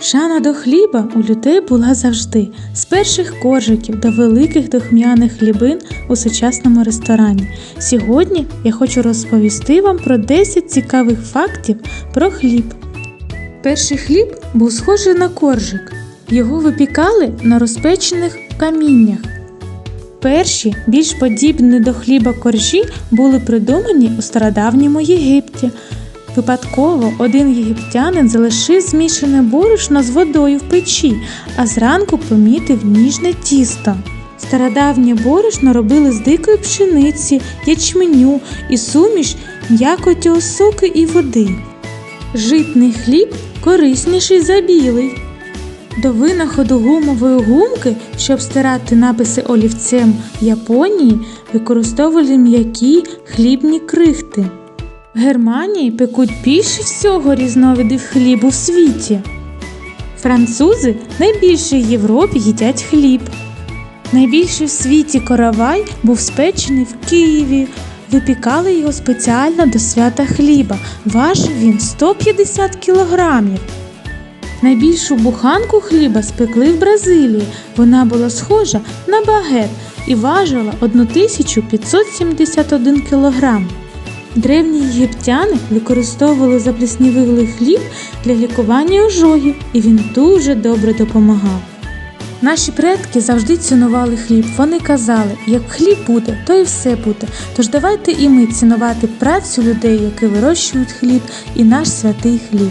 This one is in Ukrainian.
Шана до хліба у людей була завжди, з перших коржиків до великих духмяних хлібин у сучасному ресторані. Сьогодні я хочу розповісти вам про 10 цікавих фактів про хліб. Перший хліб був схожий на коржик. Його випікали на розпечених каміннях. Перші, більш подібні до хліба коржі, були придумані у стародавньому Єгипті. Випадково один єгиптянин залишив змішане борошно з водою в печі, а зранку помітив ніжне тісто. Стародавнє борошно робили з дикої пшениці, ячменю і суміш м'якоті осоки і води. Житний хліб корисніший за білий. До винаходу гумової гумки, щоб стирати написи олівцем Японії, використовували м'які хлібні крихти. В Германії пекуть більше всього різновидів хлібу в світі. Французи найбільше в Європі їдять хліб. Найбільший в світі коровай був спечений в Києві. Випікали його спеціально до свята хліба. Важив він 150 кілограмів. Найбільшу буханку хліба спекли в Бразилії. Вона була схожа на багет і важила 1571 кілограм. Древні єгиптяни використовували запліснівилий хліб для лікування ожогів, і він дуже добре допомагав. Наші предки завжди цінували хліб. Вони казали, як хліб буде, то і все буде. Тож давайте і ми цінувати працю людей, які вирощують хліб, і наш святий хліб.